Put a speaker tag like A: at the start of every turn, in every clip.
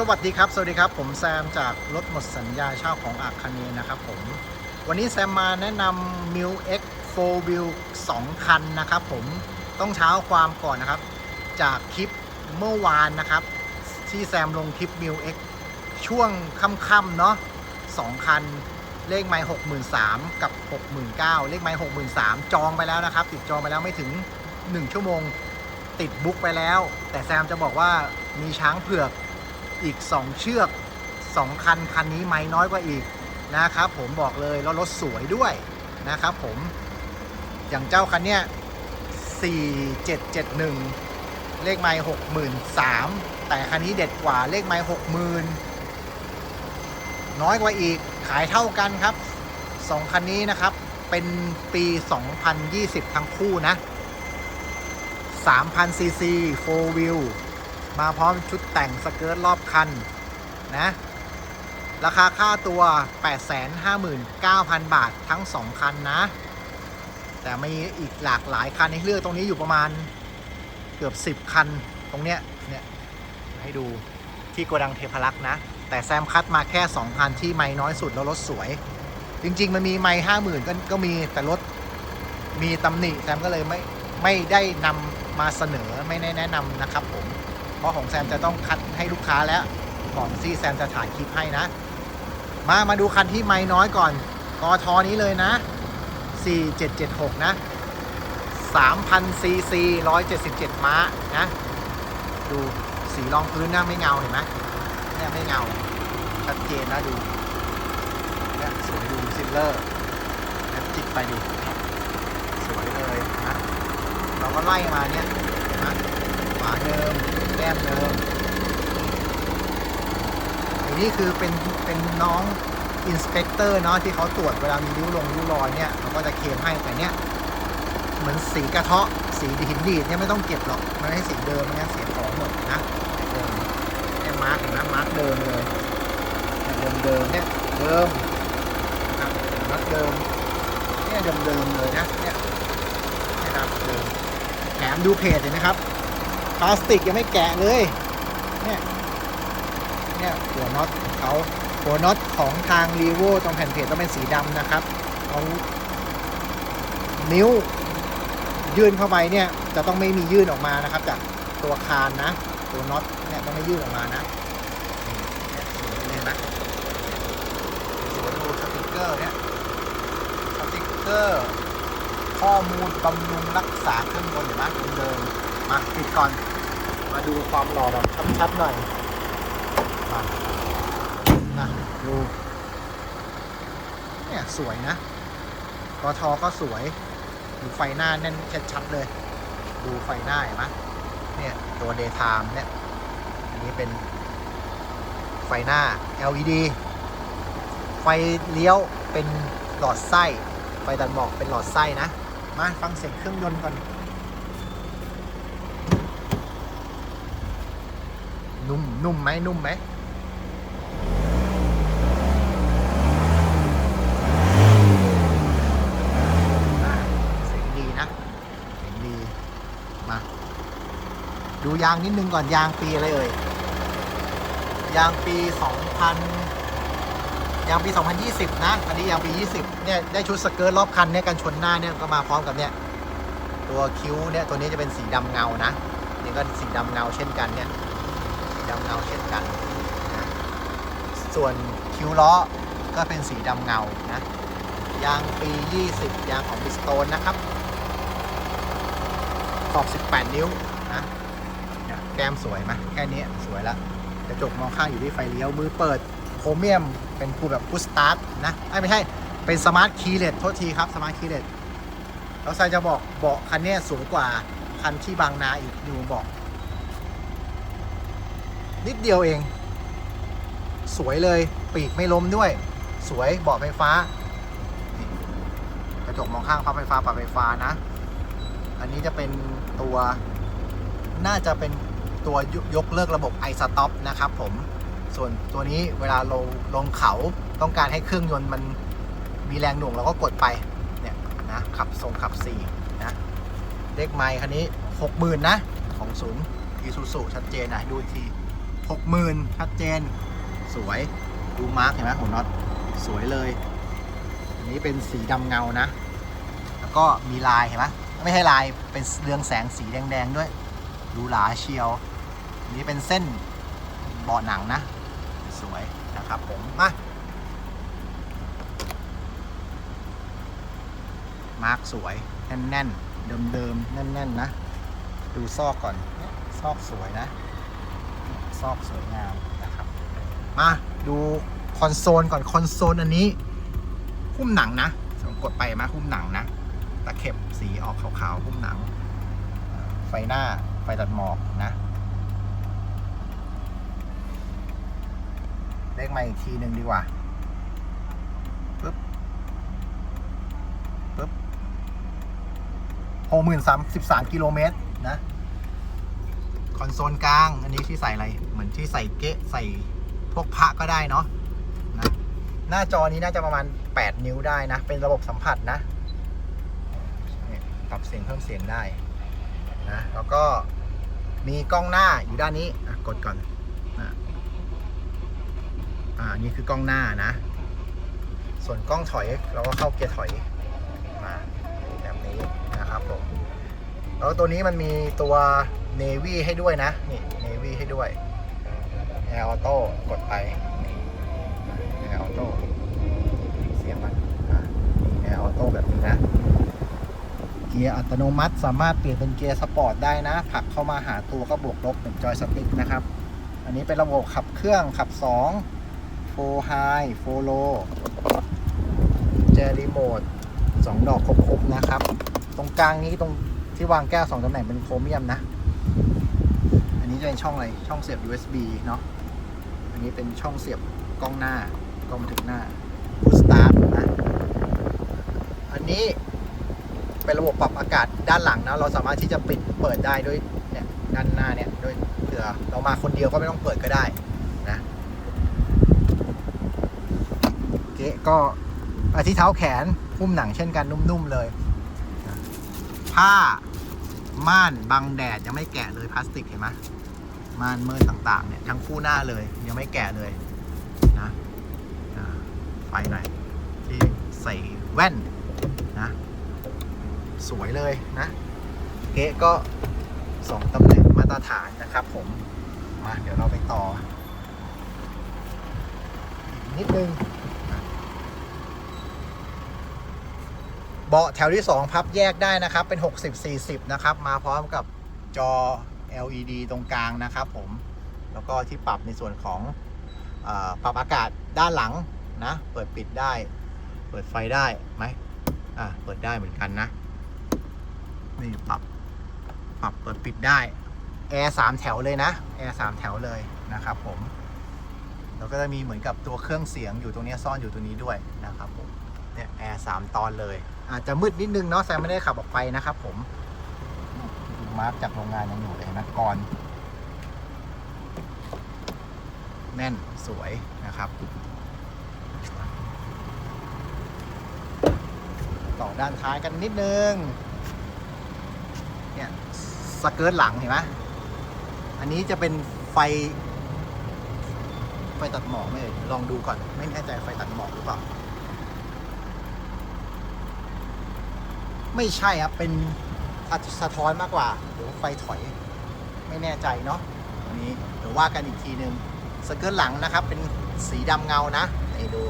A: สวัสดีครับ สวัสดีครับ ผมแซมจากรถหมดสัญญาเช่าของอาคาเนนะครับผม วันนี้แซมมาแนะนำ m i l X 4 Wheel 2 คันนะครับผม ต้องเช้าความก่อนนะครับ จากคลิปเมื่อวานนะครับ ที่แซมลงคลิป m i l X ช่วงค่ำๆเนาะ2 คัน เลขไม้63,000 กับ 69,000 เลขไม้63,000 จองไปแล้วนะครับ ติดจองไปแล้วไม่ถึง 1 ชั่วโมง ติดบุ๊กไปแล้ว แต่แซมจะบอกว่ามีช้างเผือก อีก 2 เชือก 2 คัน คันนี้ไม่น้อยกว่าอีกนะครับผมบอกเลยแล้วรถสวยด้วยนะครับผมอย่างเจ้าคันเนี้ย4771 เลขไม้63,000 แต่คันนี้เด็ดกว่าเลขไม้60,000 น้อยกว่าอีกขายเท่ากันครับ 2 คันนี้นะครับเป็นปี 2020 ทั้งคู่นะ3,000ซีซี 4 wheel มาพร้อมชุดแต่งสเกิร์ตรอบคัน นะ ราคาค่าตัว 859,000 บาททั้ง 2 คันนะ แต่มีอีกหลากหลายคันให้เลือกตรงนี้อยู่ประมาณเกือบ 10 คัน ตรงเนี้ย เนี่ย ให้ดูที่โกดังเทพรักษ์นะ แต่แซมคัดมาแค่ 2 คันที่ไม่น้อยสุดแล้วรถสวย จริง ๆ มันมีไม่ห้าหมื่นก็ก็มีแต่รถมีตำหนิแซมก็เลยไม่ไม่ได้นำมาเสนอไม่ได้แนะนำนะครับผม เพราะของแซมจะต้องคัดให้ลูกค้าแล้วก่อนที่แซมจะถ่ายคลิปให้นะ มามาดูคันที่ไม่น้อยก่อนกอทอนี้เลยนะ 4776 นะ3,000ซีซี177 ม้านะ ดูสีรองพื้นนะไม่เงาเห็นไหมเนี่ยไม่เงา ชัดเจนนะดูเนี่ยสวยดูซิลเลอร์แล้วจิกไปดิสวยเลยนะเราก็ไล่มาเนี่ย นะฝาเดิมแก้มเดิมอันนี้คือเป็นเป็นน้องอินสเปกเตอร์เนาะที่เขาตรวจเวลามีริ้วลงริ้วรอยเนี่ยเขาก็จะเคลมให้แต่เนี่ยเหมือนสีกระเทาะสีหินดีดเนี่ยไม่ต้องเก็บหรอกมันให้สีเดิมเนี่ยเสียของหมดนะเดิมเนี่ยมาร์กนไหมาร์กเดิมเลยเดิมเดิมเนี่ยเดิมนะมาร์กเดิมเนี่ยเดิมเดิมเลยนะเนี่ยนะครับเดิมแถมดูเพจเห็นไหมครับ พลาสติกยังไม่แกะเลยเนี่ยเนี่ยหัวน็อตของเขาหัวน็อตของทางรีโวตรงแผ่นเพจต้องเป็นสีดำนะครับเอานิ้วยื่นเข้าไปเนี่ยจะต้องไม่มียื่นออกมานะครับ จากตัวคานนะ ตัวน็อตเนี่ยต้องไม่ยื่นออกมานะเนี่ยสวยเลยนะสวยดูสติกเกอร์เนี่ยสติกเกอร์ ข้อมูลบำรุงรักษาเครื่องยนต์เห็นไหมเดิม มาปิดก่อน มาดูความหล่อแบบชัดๆหน่อยมานะดูเนี่ยสวยนะกทก็สวย ดูไฟหน้าแน่นชัดๆเลย ดูไฟหน้าเห็นไหมเนี่ยตัว daytime เนี่ย อันนี้เป็นไฟหน้า LED ไฟเลี้ยวเป็นหลอดไส้ ไฟตัดหมอกเป็นหลอดไส้นะ มาฟังเสียงเครื่องยนต์ก่อน นุ่มนุ่มไหมนุ่มไหมเสียงดีนะเสียงดีมา ดูยางนิดนึงก่อนยางปีอะไรเอ่ยยางปี 2000 ยางปี 2020 นะ อันนี้ยางปี 20 เนี่ย ได้ชุดสเกิร์ตรอบคันเนี่ยกันชนหน้าเนี่ยก็มาพร้อมกับเนี่ย ตัวคิ้วเนี่ย ตัวนี้จะเป็นสีดำเงานะ นี่ก็สีดำเงาเช่นกันเนี่ย ดำเงาเช่นกันนะส่วนคิ้วล้อก็เป็นสีดำเงานะยางปี 20 ยางของบิสโตนนะครับ ขอบ 18 นิ้วนะเนี่ยแก้มสวยไหมแค่นี้สวยแล้วกระจกมองข้างอยู่ที่ไฟเลี้ยวมือเปิดโครเมียมเป็นคูแบบพุชสตาร์ทนะไอ้ยไม่ใช่เป็นสมาร์ทคีย์เลสโทษทีครับสมาร์ทคีย์เลสแล้วไซจะบอกเบาะคันนี้สวยกว่าคันที่บางนาอีกอยู่บาะ นิดเดียวเอง สวยเลยปีกไม่ล้มด้วย สวยเบาะไฟฟ้ากระจกมองข้างพับไฟฟ้าปรับไฟฟ้านะ อันนี้จะเป็นตัวน่าจะเป็นตัวยกยกเลิกระบบ i stop นะครับผมส่วนตัวนี้เวลาลงลงเขาต้องการให้เครื่องยนต์มันมีแรงหน่วงเราก็กดไปเนี่ยนะขับทรงขับ4นะเลขไมค์คันนี้ 60,000 นะ ของศูนย์อีซูซูชัดเจนนะดูอีกที หกหมื่นชัดเจน สวยดูมาร์กเห็นไหมของน็อตสวยเลย อันนี้เป็นสีดำเงานะ แล้วก็มีลายเห็นไหมไม่ใช่ลายเป็นเรืองแสงสีแดงๆด้วยดูหลาเชียว นี้เป็นเส้นเบาะหนังนะ สวยนะครับผมมามาร์กสวย แน่นๆ เดิมๆ แน่นๆ นะ ดูซอกก่อน ซอกสวยนะ ซอกสวยงามนะครับ มาดูคอนโซลก่อนคอนโซลอันนี้หุ้มหนังนะผมกดไปมาหุ้มหนังนะตะเข็บสีออกขาวๆหุ้มหนัง ไฟหน้าไฟตัดหมอกนะเลขมาอีกทีหนึ่งดีกว่าปึ๊บปึ๊บหกหมื่นสามสิบสามกิโลเมตรนะ คอนโซลกลาง อันนี้ที่ใส่อะไร เหมือนที่ใส่เกะใส่พวกพระก็ได้เนาะนะหน้าจอนี้น่าจะประมาณ 8 นิ้วได้นะ เป็นระบบสัมผัสนะปรับเสียงเพิ่มเสียงได้นะแล้วก็มีกล้องหน้าอยู่ด้านนี้กดก่อนนะอ่านี่คือกล้องหน้านะ ส่วนกล้องถอยเราก็เข้าเกียร์ถอยมาแบบนี้นะครับผมแล้วตัวนี้มันมีตัว Navy ให้ด้วยนะ นี่ Navy ให้ด้วย Air Auto กดไปนี่ Air Auto เสียงมันอะ Air Auto แบบนี้นะ เกียร์อัตโนมัติสามารถเปลี่ยนเป็นเกียร์สปอร์ตได้นะผลักเข้ามาหาตัวก็บวกลบเหมือนจอยสติ๊กนะครับ อันนี้เป็นระบบขับเครื่องขับ2 4 High 4 Low เจอรีโมท2ดอกครบๆนะครับ ตรงกลางนี้ตรงที่วางแก้ว 2ตำแหน่งเป็นโครเมียมนะ นนี้จะเป็นช่องอะไร ช่องเสียบ USB เนาะ อันนี้เป็นช่องเสียบกล้องหน้ากล้องบันทึกหน้า Push Start นะ อันนี้เป็นระบบปรับอากาศด้านหลังนะ เราสามารถที่จะปิดเปิดได้ด้วยเนี่ยด้านหน้าเนี่ยด้วยเผื่อเรามาคนเดียวก็ไม่ต้องเปิดก็ได้นะเก๊ก็อที่เท้าแขนหุ้มหนังเช่นกันนุ่มๆเลย ผ้าม่านบังแดดยังไม่แกะเลยพลาสติกเห็นไหม ม่านเมินต่างๆเนี่ยทั้งคู่หน้าเลยยังไม่แกะเลยนะไฟหน่อยที่ใส่แว่นนะสวยเลยนะเก๊ก็สองตำแหน่งมาตรฐานนะครับผมมาเดี๋ยวเราไปต่ออีกนิดนึงเบาะแถวที่ 2 พับแยกได้นะครับ เป็น 60-40 นะครับ มาพร้อมกับจอ LED ตรงกลางนะครับผมแล้วก็ที่ปรับในส่วนของอปรับอากาศด้านหลังนะเปิดปิดได้ เปิดไฟได้ไหมอ่าเปิดได้เหมือนกันนะนี่ปรับปรับเปิดปิดได้แอร์สามแถวเลยนะแอร์สามแถวเลยนะครับผมแล้วก็จะมีเหมือนกับตัวเครื่องเสียงอยู่ตรงนี้ซ่อนอยู่ตรงนี้ด้วยนะครับผมเนี่ยแอร์สามตอนเลย อาจจะมืดนิดนึงเนาะแซมไม่ได้ขับออกไปนะครับผม มาร์กจากโรงงานยังอยู่เลยเห็นไหมก่อน แน่นสวยนะครับ ต่อด้านท้ายกันนิดนึง เนี่ยสเกิร์ตหลังเห็นไหมอันนี้จะเป็นไฟ ไฟตัดหมอกไหมเอ่ยลองดูก่อน ไม่แน่ใจไฟตัดหมอกหรือเปล่า ไม่ใช่ครับ เป็น สะท้อนมากกว่าหรือไฟถอยไม่แน่ใจเนาะอันนี้เดี๋ยวว่ากันอีกทีหนึ่งสเกิร์ตหลังนะครับ เป็นสีดำเงานะนี่ดู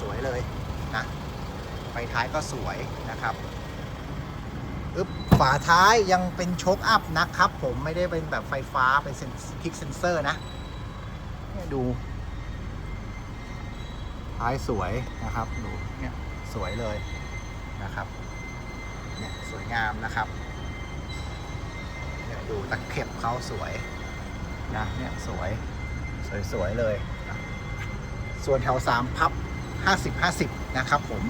A: สวยๆเลยนะไฟท้ายก็สวยนะครับอึบฝาท้ายยังเป็นโชคอัพนะครับ ผมไม่ได้เป็นแบบไฟฟ้าเป็นคลิกเซนเซอร์นะเนี่ยดู ท้ายสวยนะครับดูเนี่ยสวยเลยนะครับ เนี่ยสวยงามนะครับเนี่ยดูตะเข็บเขาสวยนะเนี่ยสวยสวยๆเลยนะส่วนแถว3พับ50-50นะครับผม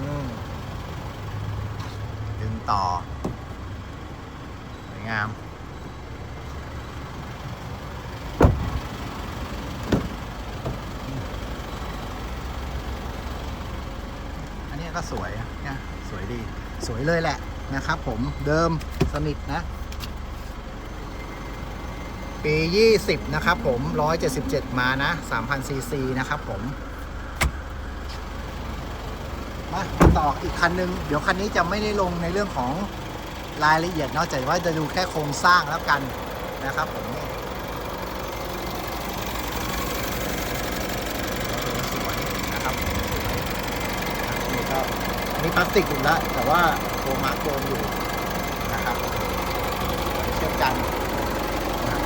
A: อืมดึงต่อสวยงาม อันนี้ก็สวยอะเนี่ยสวยดีสวยเลยแหละนะครับผมเดิมสนิทนะปี 20 นะครับผม 177 มานะ 3,000 ซีซี นะครับผม มาต่ออีกคันนึง เดี๋ยวคันนี้จะไม่ได้ลงในเรื่องของรายละเอียดนอกจากว่าจะดูแค่โครงสร้างแล้วกันนะครับผมนี่สวยนะครับสวยนี่ก็อันนี้ พลาสติกอยู่แล้ว แต่ว่าโครมาร์กโครงอยู่นะครับเชื่อมกันนะครับ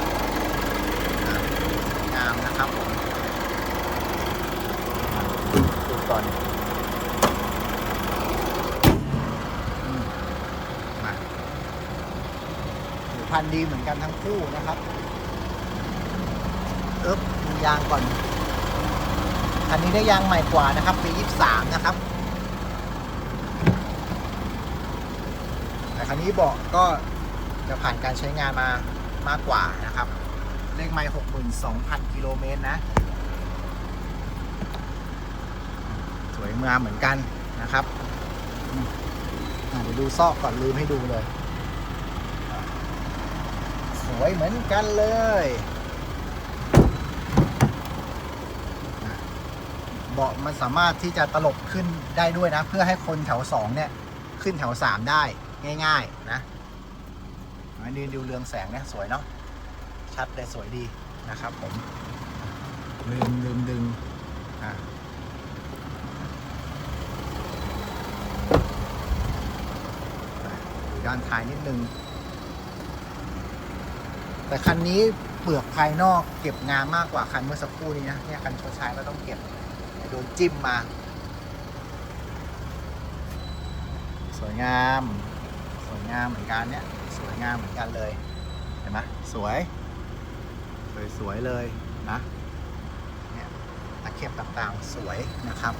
A: อ่าสวยงามนะครับผมดูก่อนอืมมาผิวพันธุ์ดีเหมือนกันทั้งคู่นะครับเอ๊บยางก่อนคันนี้ได้ยางใหม่กว่านะครับปี 23 นะครับ แต่คันนี้เบาะก็จะผ่านการใช้งานมามากกว่านะครับ เลขไมล์62,000 กิโลเมตรนะ สวยงามเหมือนกันนะครับเดี๋ยวดูซอกก่อนลืมให้ดูเลย สวยเหมือนกันเลยเบาะมันสามารถที่จะตลบขึ้นได้ด้วยนะ เพื่อให้คนแถวสองเนี่ย ขึ้นแถวสามได้ ง่าย ๆ นะอันนี้ดูเรืองแสงเนี่ยสวยเนาะชัดเลยสวยดีนะครับผมลืมลืมดึงอะอยู่ด้านท้ายนิดนึง แต่คันนี้เปลือกภายนอกเก็บงามมากกว่าคันเมื่อสักครู่นี้นะเนี่ยคันชดใช้เราต้องเก็บโดนจิ้มมา สวยงามส วยงามเหมือนกันเนี่ย สวยงามเหมือนกันเลย เห็นไหมสวยสวย สวยๆเลยนะเนี่ยตะเข็บต่างๆสวยนะครับ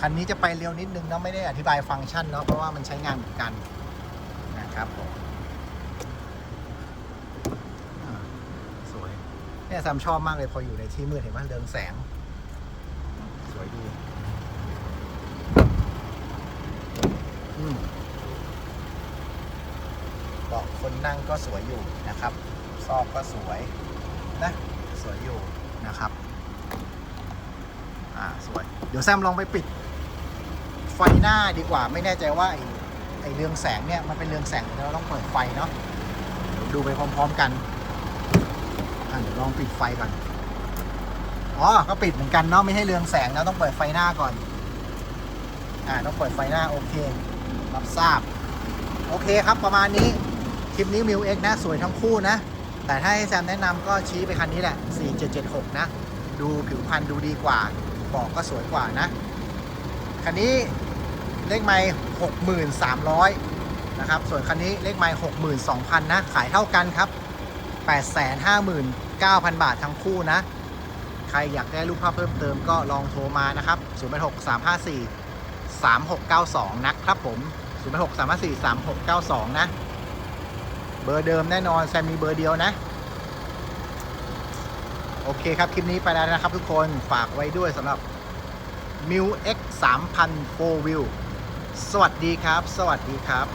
A: คันนี้จะไปเร็วนิดนึงเนาะไม่ได้อธิบายฟังก์ชันเนาะเพราะว่ามันใช้งานเหมือนกันนะครับผมสวยเนี่ยแซมชอบมากเลยพออยู่ในที่มืดเห็นว่าเรืองแสง สวยดีอืมเบาะ คนนั่งก็สวยอยู่นะครับ ซอกก็สวยนะสวยอยู่นะครับอ่าสวย เดี๋ยวแซมลองไปปิด ไฟหน้าดีกว่า ไม่แน่ใจว่าไอ้ไอเรืองแสงเนี่ยมันเป็นเรืองแสงเราต้องเปิดไฟเนาะเดี๋ยวดูไปพร้อมๆกันอะเดี๋ยวลองปิดไฟก่อนอ๋อก็ปิดเหมือนกันเนาะไม่ให้เรืองแสงนะต้องเปิดไฟหน้าก่อนอ่าต้องเปิดไฟหน้าโอเครับทราบ โอเคครับประมาณนี้ คลิปนี้มิวเอ็กนะสวยทั้งคู่นะ แต่ถ้าให้แซมแนะนำก็ชี้ไปคันนี้แหละ 4776 นะ ดูผิวพรรณดูดีกว่าบอกก็สวยกว่านะ คันนี้เลขไมล์หกหมื่นสามร้อยนะครับ ส่วนคันนี้เลขไมล์หกหมื่นสองพันนะ ขายเท่ากันครับแปดแสนห้าหมื่นเก้าพันบาททั้งคู่นะ ใครอยากได้รูปภาพเพิ่มเติมก็ลองโทรมานะครับ 0 8 6 3 5 4 3 6 9 2 นะครับผม 0 8 6 3 5 4 3 6 9 2 นะ บอร์เดิมแน่นอนแซมมีเบอร์เดียวนะ โอเคครับ คลิปนี้ไปแล้วนะครับทุกคนฝากไว้ด้วยสำหรับ m i u X 3000 4 Wheel สวัสดีครับ สวัสดีครับ